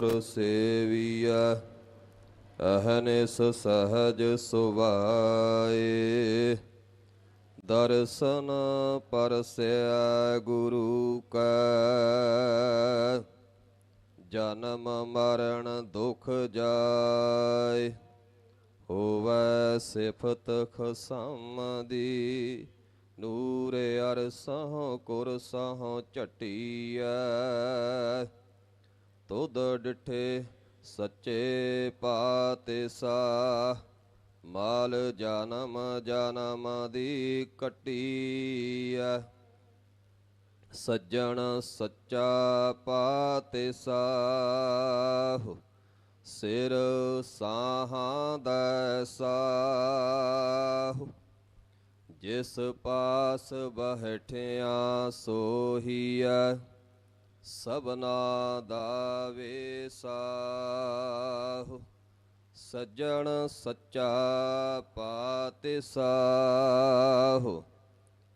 ਗੁਰ ਸੇਵੀਐ ਅਹਨਿਸ ਸਹਜ ਸੁਭਾਏ। ਦਰਸ਼ਨ ਪਰਸੈ ਗੁਰੂ ਕੈ, ਜਨਮ ਮਰਨ ਦੁਖ ਜਾਏ। ਹੋਵੈ ਸਿਫਤ ਖਸਮ ਦੀ ਨੂਰ ਅਰਸਹੁ ਕੁਰਸਹੁ ਝਟੀਐ। ਤੁਧ ਡਿਠੇ ਸੱਚੇ ਪਾਤਿਸਾ, ਮਾਲ ਜਨਮ ਜਨਮ ਦੀ ਕਟੀਐ। ਸੱਜਣ ਸੱਚਾ ਪਾਤਿਸਾਹੁ, ਸਿਰ ਸਾਹਾਂ ਦੈਸਾਹੁ। ਜਿਸ ਪਾਸ ਬਹਿਠਿਆ ਸੋਹੀਐ ਸਬਨਾ ਦਾ ਵੇਸਾਹੁ ਸੱਜਣ ਸੱਚਾ ਪਾਤਿਸਾਹੁ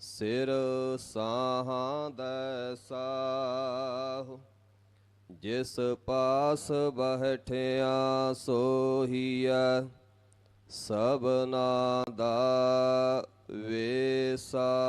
ਸਿਰ ਸਾਹਾਂ ਦੈਸਾਹੁ ਜਿਸ ਪਾਸ ਬਹਿਠਿਆ ਸੋਹੀਐ ਸਬਨਾ ਦਾ ਵੇਸਾਹੁ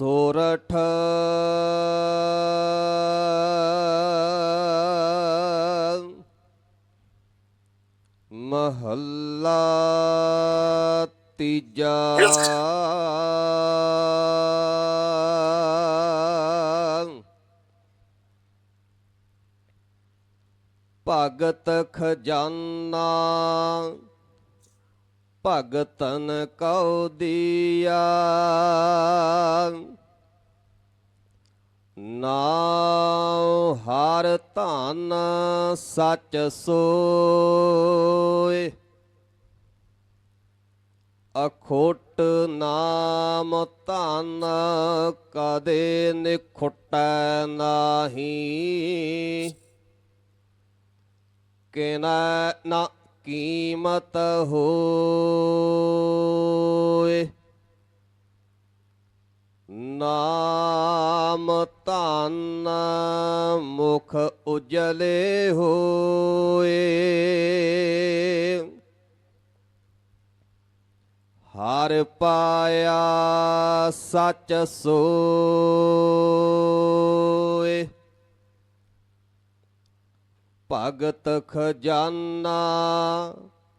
ਸੋਰਠ। ਮਹੱਲਾ ਤੀਜਾ। ਭਗਤ ਖਜ਼ਾਨਾ। ਭਗਤਨ ਕਉ ਦੀਆ। ਨਾਉ ਹਰ ਧਨ ਸੱਚ ਸੋਏ। ਅਖੋਟ ਨਾਮ ਧਨ ਕਦੇ ਨਿਖੁਟੈ ਨਾਹੀ। ਕਿਨੈ ਨਾ ਕੀਮਤ ਹੋਏ। ਨਾਮ ਧਨ ਮੁਖ ਉਜਲੇ ਹੋਏ। ਹਰ ਪਾਇਆ ਸੱਚ ਸੋਏ। ਭਗਤ ਖਜ਼ਾਨਾ,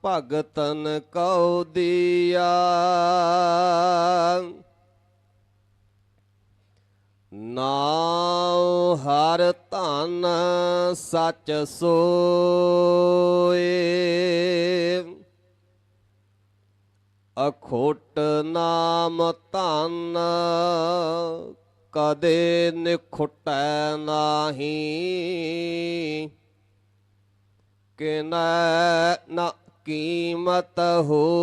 ਭਗਤਨ ਕਉ ਦੀਆ। ਨਾਉ ਹਰ ਧਨ ਸੱਚ ਸੋਏ। ਅਖੋਟ ਨਾਮ ਧਨ ਕਦੇ ਨਿਖੁਟੈ ਨਾਹੀ। ਕਿਨੈ ਨਾ ਕੀਮਤ ਹੋਏ।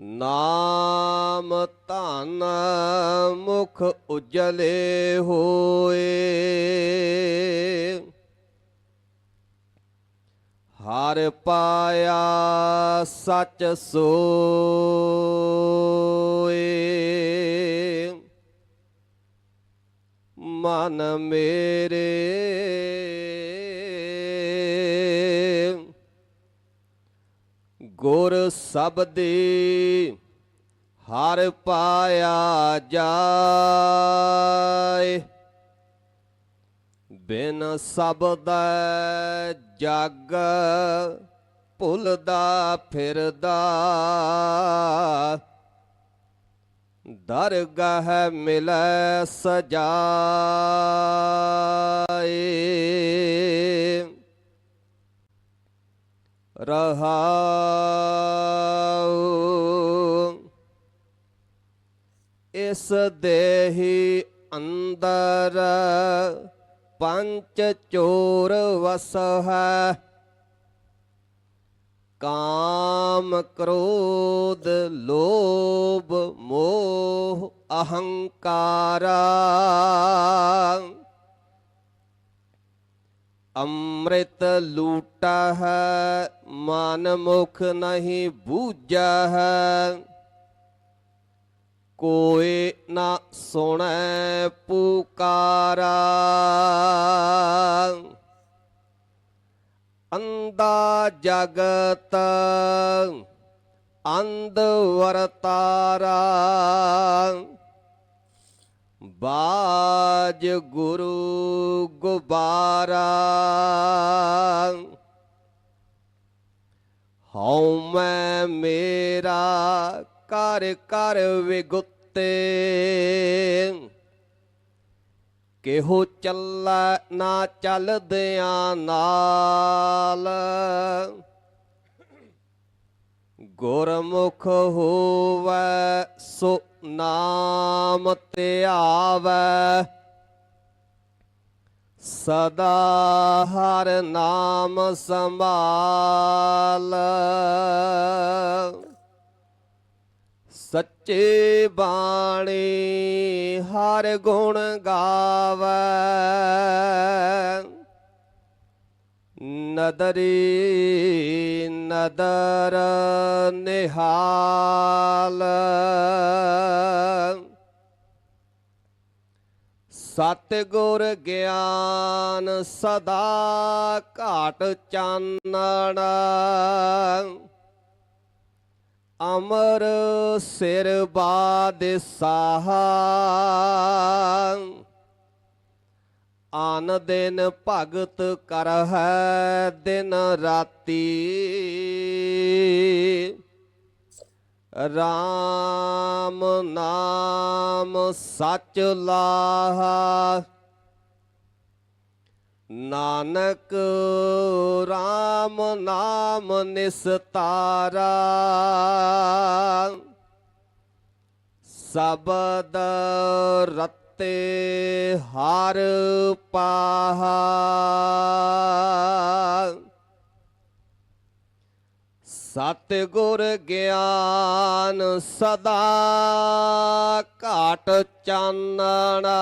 ਨਾਮ ਧਨ ਮੁਖ ਉਜਲੇ ਹੋਏ। ਹਰ ਪਾਇਆ ਸੱਚ ਸੋਏ। ਮਨ ਮੇਰੇ। ਗੁਰ ਸਬਦੀ ਹਰ ਪਾਇਆ ਜਾਏ। ਬਿਨ ਸਬਦ ਜਗ ਭੁੱਲਦਾ ਫਿਰਦਾ। ਦਰਗਾਹ ਮਿਲੈ ਸਜਾਏ। ਰਹਾਉ ਇਸ ਦੇਹੀ ਅੰਦਰ ਪੰਚ ਚੋਰ ਵਸ ਹੈ ਕਾਮ ਕ੍ਰੋਧ ਲੋਭ ਮੋਹ ਅਹੰਕਾਰਾ। ਅੰਮ੍ਰਿਤ ਲੂਟਾ ਹੈ, ਮਨ ਮੁਖ ਨਹੀਂ ਬੂਝਾ ਹੈ। ਕੋਈ ਨਾ ਸੁਣੈ ਪੁਕਾਰਾ। ਅੰਦਾ ਜਗਤ ਅੰਧ ਵਰਤਾਰਾ ਬਾਜ ਗੁਰੂ ਗੁਬਾਰਾ। ਹਉ ਮੈਂ ਮੇਰਾ ਕਰ ਕਰ ਵਿਗੁੱਤੇ ਕਿਹੋ ਚੱਲਾ ਨਾ ਚੱਲਦਿਆਂ ਨਾਲ? ਗੁਰਮੁਖ ਹੋਵੈ ਸੋ ਨਾਮ ਧਿਆਵੈ ਸਦਾ ਹਰ ਨਾਮ ਸੰਭਾਲ। ਸੱਚੇ ਬਾਣੀ ਹਰ ਗੁਣ ਗਾਵੈ। ਨਦਰੀ ਨਦਰ ਨਿਹਾਲ। ਸਤਿਗੁਰ ਗਿਆਨ ਸਦਾ ਘਾਟ ਚਾਨਣ। ਅਮਰ ਸਿਰ ਬਾਦ ਆਨ ਦਿਨ ਭਗਤ ਕਰਹਿ ਦਿਨ ਰਾਤੀ। RAM ਨਾਮ ਸਚ ਲਾਹਾ। ਨਾਨਕ RAM ਨਾਮ ਨਿਸਤਾਰਾ। ਸਬਦ ਰਤੇ ਹਰ ਪਾਹਾ। ਸਤਿਗੁਰ ਗਿਆਨ ਸਦਾ ਘਾਟ ਚਾਨਣਾ।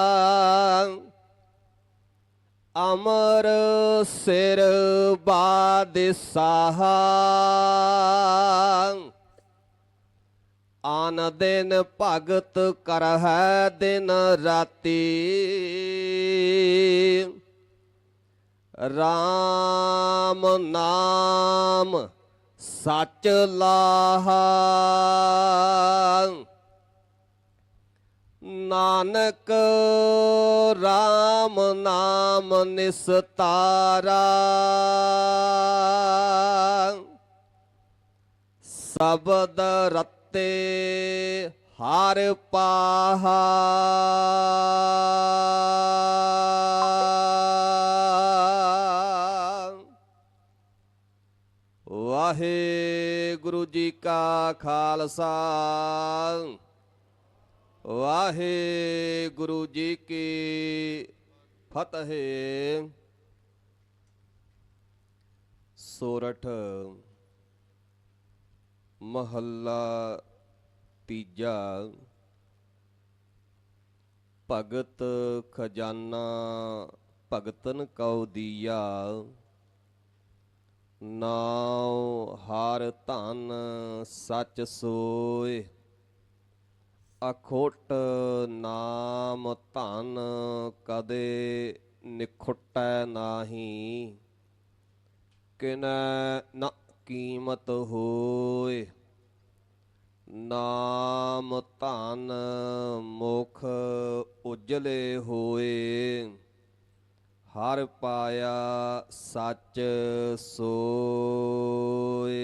ਅਮਰ ਸਿਰ ਬਾਦ ਆਨ ਦਿਨ ਭਗਤ ਕਰਹਿ ਦਿਨ ਰਾਤੀ। RAM ਨਾਮ ਸੱਚ ਲਾਹਾ। ਨਾਨਕ RAM ਨਾਮ ਨਿਸਤਾਰਾ। ਸਬਦ ਰਤੇ ਹਰ ਪਾਹਾ। ਵਾਹਿਗੁਰੂ ਜੀ ਕਾ ਖਾਲਸਾ। ਵਾਹਿਗੁਰੂ ਜੀ ਕੀ ਫਤਿਹ। ਸੋਰਠ ਮਹੱਲਾ ਤੀਜਾ। ਭਗਤ ਖਜ਼ਾਨਾ ਭਗਤਨ ਕਉ ਦੀਆ। ਨਾਉ ਹਰ ਧਨ ਸਚ ਸੋਏ। ਅਖੋਟ ਨਾਮ ਧਨ ਕਦੇ ਨਿਖਟੈ ਨਾਹੀ, ਕਿਨੈ ਨ ਕੀਮਤ ਹੋਏ ਨਾਮ ਧਨ ਮੁਖ ਉਜਲੇ ਹੋਏ, ਹਰ ਪਾਇਆ ਸੱਚ ਸੋਏ।